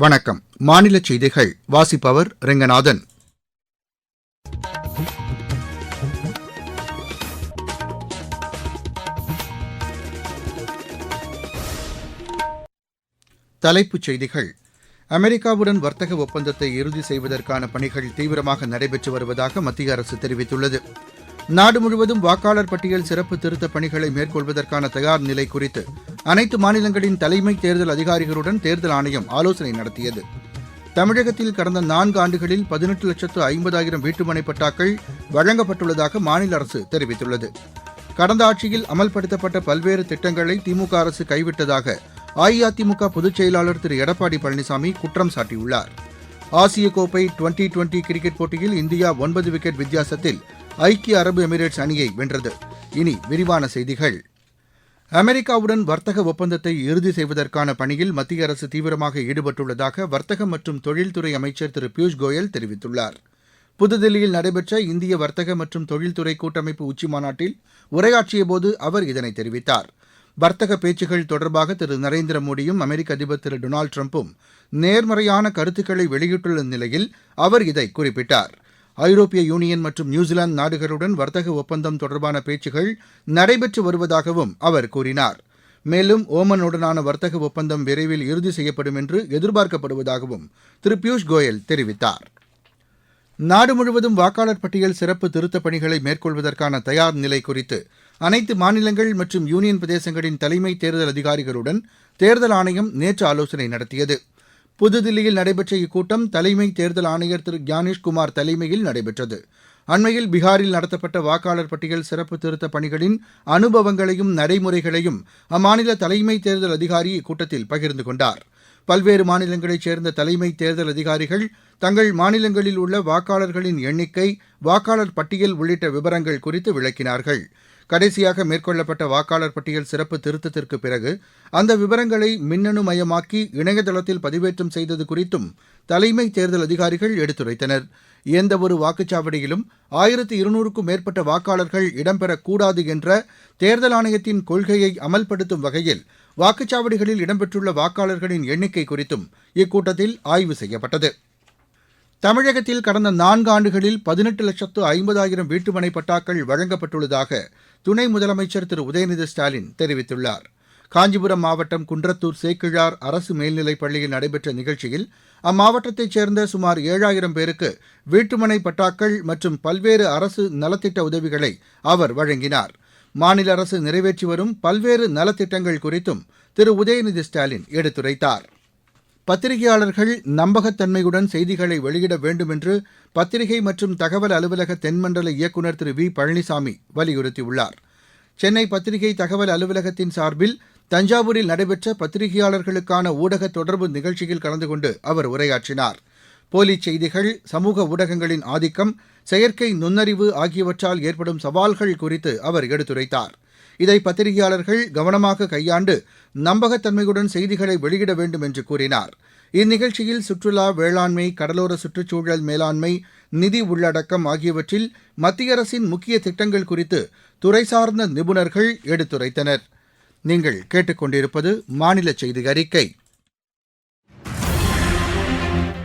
வணக்கம். மாநில செய்திகள் வாசிப்பவர் ரெங்கநாதன். தலைப்புச் செய்திகள். அமெரிக்காவுடன் வர்த்தக ஒப்பந்தத்தை இறுதி செய்வதற்கான பணிகள் தீவிரமாக நடைபெற்று வருவதாக மத்திய அரசு தெரிவித்துள்ளது. நாடு முழுவதும் வாக்காளர் பட்டியல் சிறப்பு திருத்தப் பணிகளை மேற்கொள்வதற்கான தயார் நிலை குறித்து அனைத்து மாநிலங்களின் தலைமை தேர்தல் அதிகாரிகளுடன் தேர்தல் ஆணையம் ஆலோசனை நடத்தியது. தமிழகத்தில் கடந்த நான்கு ஆண்டுகளில் பதினெட்டு லட்சத்து ஐம்பதாயிரம் வீட்டுமனை பட்டாக்கள் வழங்கப்பட்டுள்ளதாக மாநில அரசு தெரிவித்துள்ளது. கடந்த ஆட்சியில் அமல்படுத்தப்பட்ட பல்வேறு திட்டங்களை திமுக அரசு கைவிட்டதாக அஇஅதிமுக பொதுச் செயலாளர் திரு. எடப்பாடி பழனிசாமி குற்றம் சாட்டியுள்ளார். ஆசிய கோப்பை டுவெண்டி டுவெண்டி கிரிக்கெட் போட்டியில் இந்தியா ஒன்பது விக்கெட் வித்தியாசத்தில் ஐக்கிய அரபு எமிரேட்ஸ் அணியை வென்றது. இனி விரிவான செய்திகள். அமெரிக்காவுடன் வர்த்தக ஒப்பந்தத்தை இறுதி செய்வதற்கான பணியில் மத்திய அரசு தீவிரமாக ஈடுபட்டுள்ளதாக வர்த்தகம் மற்றும் தொழில்துறை அமைச்சர் திரு பியூஷ் கோயல் தெரிவித்துள்ளார். புதுதில்லியில் நடைபெற்ற இந்திய வர்த்தக மற்றும் தொழில்துறை கூட்டமைப்பு உச்சிமாநாட்டில் உரையாற்றியபோது அவர் இதனை தெரிவித்தார். வர்த்தக பேச்சுகள் தொடர்பாக திரு நரேந்திர மோடியும் அமெரிக்க அதிபர் திரு டொனால்டு டிரம்பும் நேர்மறையான கருத்துக்களை வெளியிட்டுள்ள நிலையில் அவர் இதை குறிப்பிட்டார். ஐரோப்பிய யூனியன் மற்றும் நியூசிலாந்து நாடுகளுடன் வர்த்தக ஒப்பந்தம் தொடர்பான பேச்சுகள் நடைபெற்று வருவதாகவும் அவர் கூறினார். மேலும் ஓமனுடனான வர்த்தக ஒப்பந்தம் விரைவில் இறுதி செய்யப்படும் என்று எதிர்பார்க்கப்படுவதாகவும் திரு பியூஷ் கோயல் தெரிவித்தார். நாடு முழுவதும் வாக்காளர் பட்டியல் சிறப்பு திருத்தப் பணிகளை மேற்கொள்வதற்கான தயார் நிலை குறித்து அனைத்து மாநிலங்கள் மற்றும் யூனியன் பிரதேசங்களின் தலைமை தேர்தல் அதிகாரிகளுடன் தேர்தல் ஆணையம் நேற்று ஆலோசனை நடத்தியது. புதுதில்லியில் நடைபெற்ற இக்கூட்டம் தலைமை தேர்தல் ஆணையர் திரு ஞானேஷ்குமார் தலைமையில் நடைபெற்றது. அண்மையில் பீகாரில் நடத்தப்பட்ட வாக்காளர் பட்டியல் சிறப்பு திருத்தப் பணிகளின் அனுபவங்களையும் நடைமுறைகளையும் அம்மாநில தலைமை தேர்தல் அதிகாரி இக்கூட்டத்தில் பகிர்ந்து கொண்டார். பல்வேறு மாநிலங்களைச் சேர்ந்த தலைமை தேர்தல் அதிகாரிகள் தங்கள் மாநிலங்களில் உள்ள வாக்காளர்களின் எண்ணிக்கை வாக்காளர் பட்டியல் உள்ளிட்ட விவரங்கள் குறித்து விளக்கினார்கள். கடைசியாக மேற்கொள்ளப்பட்ட வாக்காளர் பட்டியல் சிறப்பு திருத்தத்திற்கு பிறகு அந்த விவரங்களை மின்னணு மயமாக்கி இணையதளத்தில் பதிவேற்றம் செய்தது குறித்தும் தலைமை தேர்தல் அதிகாரிகள் எடுத்துரைத்தனர். எந்தவொரு வாக்குச்சாவடியிலும் ஆயிரத்து இருநூறுக்கும் மேற்பட்ட வாக்காளர்கள் இடம்பெறக்கூடாது என்ற தேர்தல் ஆணையத்தின் கொள்கையை அமல்படுத்தும் வகையில் வாக்குச்சாவடிகளில் இடம்பெற்றுள்ள வாக்காளர்களின் எண்ணிக்கை குறித்தும் இக்கூட்டத்தில் ஆய்வு செய்யப்பட்டது. தமிழகத்தில் கடந்த நான்கு ஆண்டுகளில் பதினெட்டு லட்சத்து ஐம்பதாயிரம் வீட்டுமனை பட்டாக்கள் வழங்கப்பட்டுள்ளதாக துணை முதலமைச்சர் திரு உதயநிதி ஸ்டாலின் தெரிவித்துள்ளார். காஞ்சிபுரம் மாவட்டம் குன்றத்தூர் சேக்கிழார் அரசு மேல்நிலைப் பள்ளியில் நடைபெற்ற நிகழ்ச்சியில் அம்மாவட்டத்தைச் சேர்ந்த சுமார் ஏழாயிரம் பேருக்கு வீட்டுமனை பட்டாக்கள் மற்றும் பல்வேறு அரசு நலத்திட்ட உதவிகளை அவர் வழங்கினார். மாநில அரசு நிறைவேற்றி வரும் பல்வேறு நலத்திட்டங்கள் குறித்தும் திரு உதயநிதி ஸ்டாலின் எடுத்துரைத்தார். பத்திரிகையாளர்கள் நம்பகத்தன்மையுடன் செய்திகளை வெளியிட வேண்டும் என்று பத்திரிகை மற்றும் தகவல் அலுவலக தென்மண்டல இயக்குநர் திரு வி. பழனிசாமி வலியுறுத்தியுள்ளார். சென்னை பத்திரிகை தகவல் அலுவலகத்தின் சார்பில் தஞ்சாவூரில் நடைபெற்ற பத்திரிகையாளர்களுக்கான ஊடக தொடர்பு நிகழ்ச்சியில் கலந்து கொண்டு அவர் உரையாற்றினார். போலி செய்திகள் சமூக ஊடகங்களின் ஆதிக்கம் செயற்கை நுண்ணறிவு ஆகியவற்றால் ஏற்படும் சவால்கள் குறித்து அவர் எடுத்துரைத்தார். இதை பத்திரிகையாளர்கள் கவனமாக கையாண்டு நம்பகத்தன்மையுடன் செய்திகளை வெளியிட வேண்டும் என்று கூறினார். இந்நிகழ்ச்சியில் சுற்றுலா வேளாண்மை கடலோர சுற்றுச்சூழல் மேலாண்மை நிதி உள்ளடக்கம் ஆகியவற்றில் மத்திய அரசின் முக்கிய திட்டங்கள் குறித்து துறை சார்ந்த நிபுணர்கள் எடுத்துரைத்தனர். நீங்கள் கேட்டுக்கொண்டிருப்பது மாநில செய்தி அறிக்கை.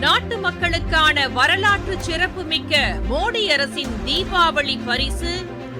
நாட்டு மக்களுக்கான வரலாற்று சிறப்புமிக்க மோடி அரசின் தீபாவளி பரிசு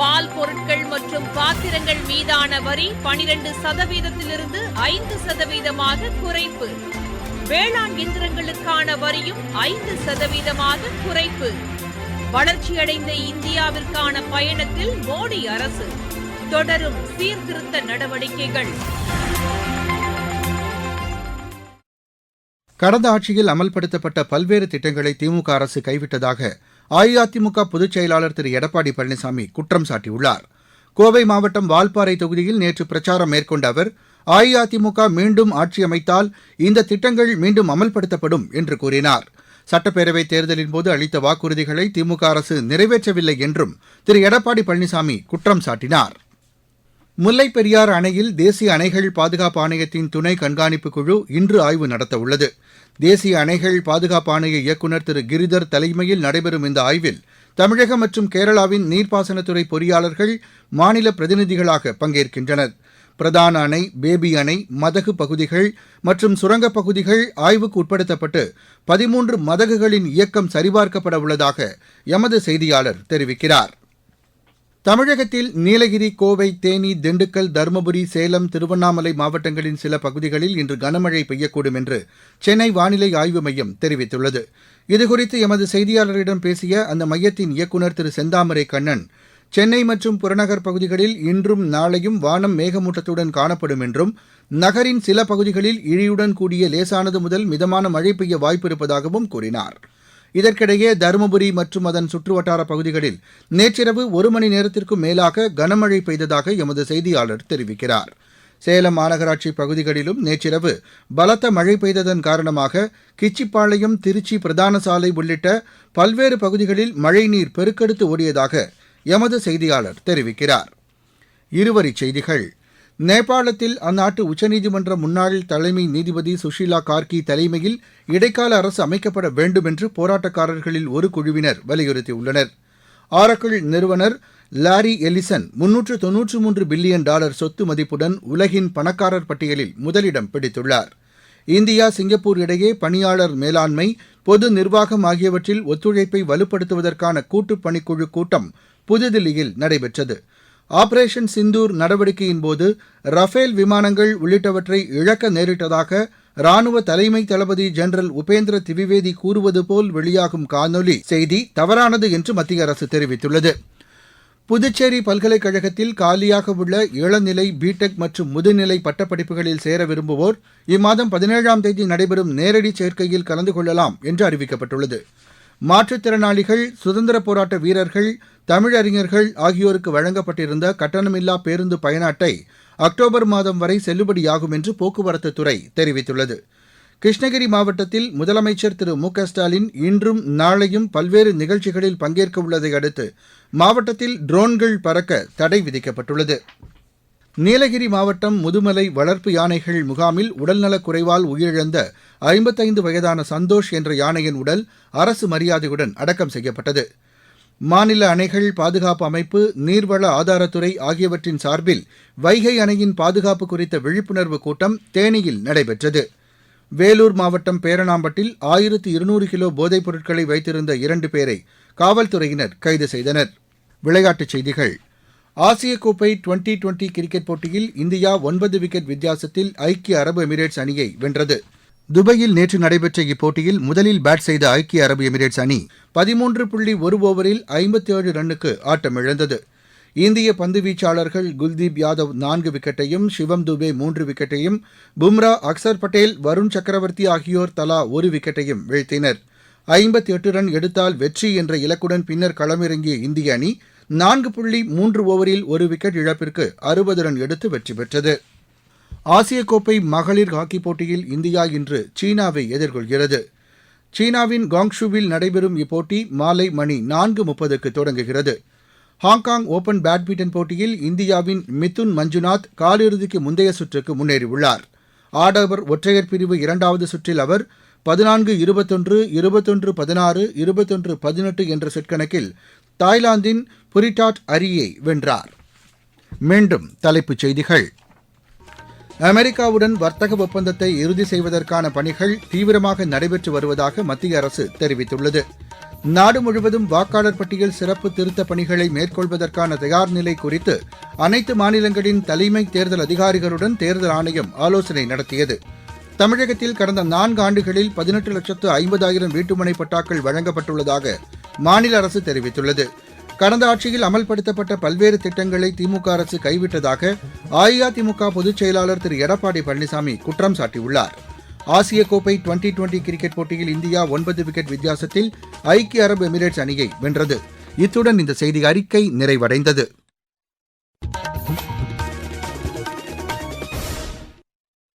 பால் பொருட்கள் மற்றும் பாத்திரங்கள் மீதான வரி பனிரெண்டு சதவீதத்திலிருந்து ஐந்து சதவீதமாக குறைப்பு. வேளாண் இயந்திரங்களுக்கான வரியும் ஐந்து சதவீதமாக குறைப்பு. வளர்ச்சியடைந்த இந்தியாவிற்கான பயணத்தில் மோடி அரசு. தொடரும் சீர்திருத்த நடவடிக்கைகள். கடந்த ஆட்சியில் அமல்படுத்தப்பட்ட பல்வேறு திட்டங்களை திமுக அரசு கைவிட்டதாக அஇஅதிமுக பொதுச் செயலாளர் திரு. எடப்பாடி பழனிசாமி குற்றம் சாட்டியுள்ளார். கோவை மாவட்டம் வால்பாறை தொகுதியில் நேற்று பிரச்சாரம் மேற்கொண்ட அவர் அஇஅதிமுக மீண்டும் ஆட்சி அமைத்தால் இந்த திட்டங்கள் மீண்டும் அமல்படுத்தப்படும் என்று கூறினார். சட்டப்பேரவைத் தேர்தலின் போது அளித்த வாக்குறுதிகளை திமுக அரசு நிறைவேற்றவில்லை என்றும் திரு. எடப்பாடி பழனிசாமி குற்றம் சாட்டினார். முல்லைப் பெரியாறு அணையில் தேசிய அணைகள் பாதுகாப்பு ஆணையத்தின் துணை கண்காணிப்பு குழு இன்று ஆய்வு நடத்தவுள்ளது. தேசிய அணைகள் பாதுகாப்பு ஆணைய இயக்குநர் திரு கிரிதர் தலைமையில் நடைபெறும் இந்த ஆய்வில் தமிழகம் மற்றும் கேரளாவின் நீர்ப்பாசனத்துறை பொறியாளர்கள் மாநில பிரதிநிதிகளாக பங்கேற்கின்றனர். பிரதான அணை பேபி அணை மதகு பகுதிகள் மற்றும் சுரங்கப் பகுதிகள் ஆய்வுக்கு உட்படுத்தப்பட்டு பதிமூன்று மதகுகளின் இயக்கம் சரிபார்க்கப்பட உள்ளதாக எமது செய்தியாளர் தெரிவிக்கிறார். தமிழகத்தில் நீலகிரி கோவை தேனி திண்டுக்கல் தருமபுரி சேலம் திருவண்ணாமலை மாவட்டங்களின் சில பகுதிகளில் இன்று கனமழை பெய்யக்கூடும் என்று சென்னை வானிலை ஆய்வு மையம் தெரிவித்துள்ளது. இதுகுறித்து எமது செய்தியாளரிடம் பேசிய அந்த மையத்தின் இயக்குநர் திரு செந்தாமரை கண்ணன் சென்னை மற்றும் புறநகர் பகுதிகளில் இன்றும் நாளையும் வானம் மேகமூட்டத்துடன் காணப்படும் என்றும் நகரின் சில பகுதிகளில் இடியுடன் கூடிய லேசானது முதல் மிதமான மழை பெய்ய வாய்ப்பு இருப்பதாகவும் கூறினார். இதற்கிடையே தருமபுரி மற்றும் அதன் சுற்றுவட்டார பகுதிகளில் நேற்றிரவு ஒரு மணி நேரத்திற்கும் மேலாக கனமழை பெய்ததாக எமது செய்தியாளர் தெரிவிக்கிறார். சேலம் மாநகராட்சி பகுதிகளிலும் நேற்றிரவு பலத்த மழை பெய்ததன் காரணமாக கிச்சிப்பாளையம் திருச்சி பிரதான சாலை உள்ளிட்ட பல்வேறு பகுதிகளில் மழைநீர் பெருக்கெடுத்து ஓடியதாக எமது செய்தியாளர் தெரிவிக்கிறார். இருவரிச் செய்திகள். நேபாளத்தில் அந்நாட்டு உச்சநீதிமன்ற முன்னாள் தலைமை நீதிபதி சுஷீலா கார்கி தலைமையில் இடைக்கால அரசு அமைக்கப்பட வேண்டும் என்று போராட்டக்காரர்களில் ஒரு குழுவினர் வலியுறுத்தியுள்ளனர். ஆரக்கிள் நிறுவனர் லாரி எலிசன் முன்னூற்று தொன்னூற்று மூன்று பில்லியன் டாலர் சொத்து மதிப்புடன் உலகின் பணக்காரர் பட்டியலில் முதலிடம் பிடித்துள்ளார். இந்தியா சிங்கப்பூர் இடையே பணியாளர் மேலாண்மை பொது நிர்வாகம் ஆகியவற்றில் ஒத்துழைப்பை வலுப்படுத்துவதற்கான கூட்டுப் பணிக்குழு கூட்டம் புதுதில்லியில் நடைபெற்றது. ஆபரேஷன் சிந்தூர் நடவடிக்கையின்போது ரஃபேல் விமானங்கள் உள்ளிட்டவற்றை இழக்க நேரிட்டதாக ராணுவ தலைமை தளபதி ஜெனரல் உபேந்திர திவிவேதி கூறுவது போல் வெளியாகும் காணொலி செய்தி தவறானது என்று மத்திய அரசு தெரிவித்துள்ளது. புதுச்சேரி பல்கலைக்கழகத்தில் காலியாக உள்ள இளநிலை பிடெக் மற்றும் முதுநிலை பட்டப்படிப்புகளில் சேர விரும்புவோர் இம்மாதம் பதினேழாம் தேதி நடைபெறும் நேரடி சேர்க்கையில் கலந்து கொள்ளலாம் என்று அறிவிக்கப்பட்டுள்ளது. மாற்றுத்திறனாளிகள் சுதந்திரப் போராட்ட வீரர்கள் தமிழறிஞர்கள் ஆகியோருக்கு வழங்கப்பட்டிருந்த கட்டணமில்லா பேருந்து பயண அட்டை அக்டோபர் மாதம் வரை செல்லுபடியாகும் என்று போக்குவரத்து துறை தெரிவித்துள்ளது. கிருஷ்ணகிரி மாவட்டத்தில் முதலமைச்சர் திரு மு க ஸ்டாலின் இன்றும் நாளையும் பல்வேறு நிகழ்ச்சிகளில் பங்கேற்க உள்ளதை அடுத்து மாவட்டத்தில் ட்ரோன்கள் பறக்க தடை விதிக்கப்பட்டுள்ளது. நீலகிரி மாவட்டம் முதுமலை வளர்ப்பு யானைகள் முகாமில் உடல்நலக் குறைவால் உயிரிழந்த ஐம்பத்தைந்து வயதான சந்தோஷ் என்ற யானையின் உடல் அரசு மரியாதையுடன் அடக்கம் செய்யப்பட்டது. மாநில அணைகள் பாதுகாப்பு அமைப்பு நீர்வள ஆதாரத்துறை ஆகியவற்றின் சார்பில் வைகை அணையின் பாதுகாப்பு குறித்த விழிப்புணர்வு கூட்டம் தேனியில் நடைபெற்றது. வேலூர் மாவட்டம் பேரணாம்பட்டில் ஆயிரத்து இருநூறு கிலோ போதைப் பொருட்களை வைத்திருந்த இரண்டு பேரை காவல்துறையினர் கைது செய்தனர். விளையாட்டுச் செய்திகள். ஆசிய கோப்பை டுவெண்டி டுவெண்டி கிரிக்கெட் போட்டியில் இந்தியா ஒன்பது விக்கெட் வித்தியாசத்தில் ஐக்கிய அரபு எமிரேட்ஸ் அணியை வென்றது. துபாயில் நேற்று நடைபெற்ற இப்போட்டியில் முதலில் பேட் செய்த ஐக்கிய அரபு எமிரேட்ஸ் அணி பதிமூன்று புள்ளி ஒரு ஓவரில் ஐம்பத்தி ஏழு ரன்னுக்கு ஆட்டமிழந்தது இந்திய பந்து வீச்சாளர்கள் குல்தீப் யாதவ் நான்கு விக்கெட்டையும் சிவம் துபே மூன்று விக்கெட்டையும் பும்ரா அக்சர் பட்டேல் வருண் சக்கரவர்த்தி ஆகியோர் தலா ஒரு விக்கெட்டையும் வீழ்த்தினர். ஐம்பத்தி எட்டு ரன் எடுத்தால் வெற்றி என்ற இலக்குடன் பின்னர் களமிறங்கிய இந்திய அணி நான்கு புள்ளி மூன்று ஓவரில் ஒரு விக்கெட் இழப்பிற்கு அறுபது ரன் எடுத்து வெற்றி பெற்றது. ஆசிய கோப்பை மகளிர் ஹாக்கிப் போட்டியில் இந்தியா இன்று சீனாவை எதிர்கொள்கிறது. சீனாவின் காங்ஷுவில் நடைபெறும் இப்போட்டி மாலை மணி நான்கு முப்பதுக்கு தொடங்குகிறது. ஹாங்காங் ஓபன் பேட்மிண்டன் போட்டியில் இந்தியாவின் மிதுன் மஞ்சுநாத் காலிறுதிக்கு முந்தைய சுற்றுக்கு முன்னேறியுள்ளார். ஆடவர் ஒற்றையர் பிரிவு இரண்டாவது சுற்றில் அவர் பதினான்கு இருபத்தொன்று இருபத்தொன்று பதினாறு இருபத்தொன்று பதினெட்டு என்ற செட் கணக்கில் தாய்லாந்தின் புரிட்டாட் அரியை வென்றார். மீண்டும் தலைப்புச் செய்திகள். அமெரிக்காவுடன் வர்த்தக ஒப்பந்தத்தை இறுதி செய்வதற்கான பணிகள் தீவிரமாக நடைபெற்று வருவதாக மத்திய அரசு தெரிவித்துள்ளது. நாடு முழுவதும் வாக்காளர் பட்டியல் சிறப்பு திருத்தப் பணிகளை மேற்கொள்வதற்கான தயார் நிலை குறித்து அனைத்து மாநிலங்களின் தலைமை தேர்தல் அதிகாரிகளுடன் தேர்தல் ஆணையம் ஆலோசனை நடத்தியது. தமிழகத்தில் கடந்த நான்கு ஆண்டுகளில் பதினெட்டு லட்சத்து ஐம்பதாயிரம் வீட்டுமனை பட்டாக்கள் வழங்கப்பட்டுள்ளதாக மாநில அரசு தெரிவித்துள்ளது. கடந்த ஆட்சியில் அமல்படுத்தப்பட்ட பல்வேறு திட்டங்களை திமுக அரசு கைவிட்டதாக அஇஅதிமுக பொதுச் செயலாளர் திரு. எடப்பாடி பழனிசாமி குற்றம் சாட்டியுள்ளார். ஆசிய கோப்பை டுவெண்டி டுவெண்டி கிரிக்கெட் போட்டியில் இந்தியா ஒன்பது விக்கெட் வித்தியாசத்தில் ஐக்கிய அரபு எமிரேட்ஸ் அணியை வென்றது. இத்துடன் இந்த செய்தி அறிக்கை நிறைவடைந்தது.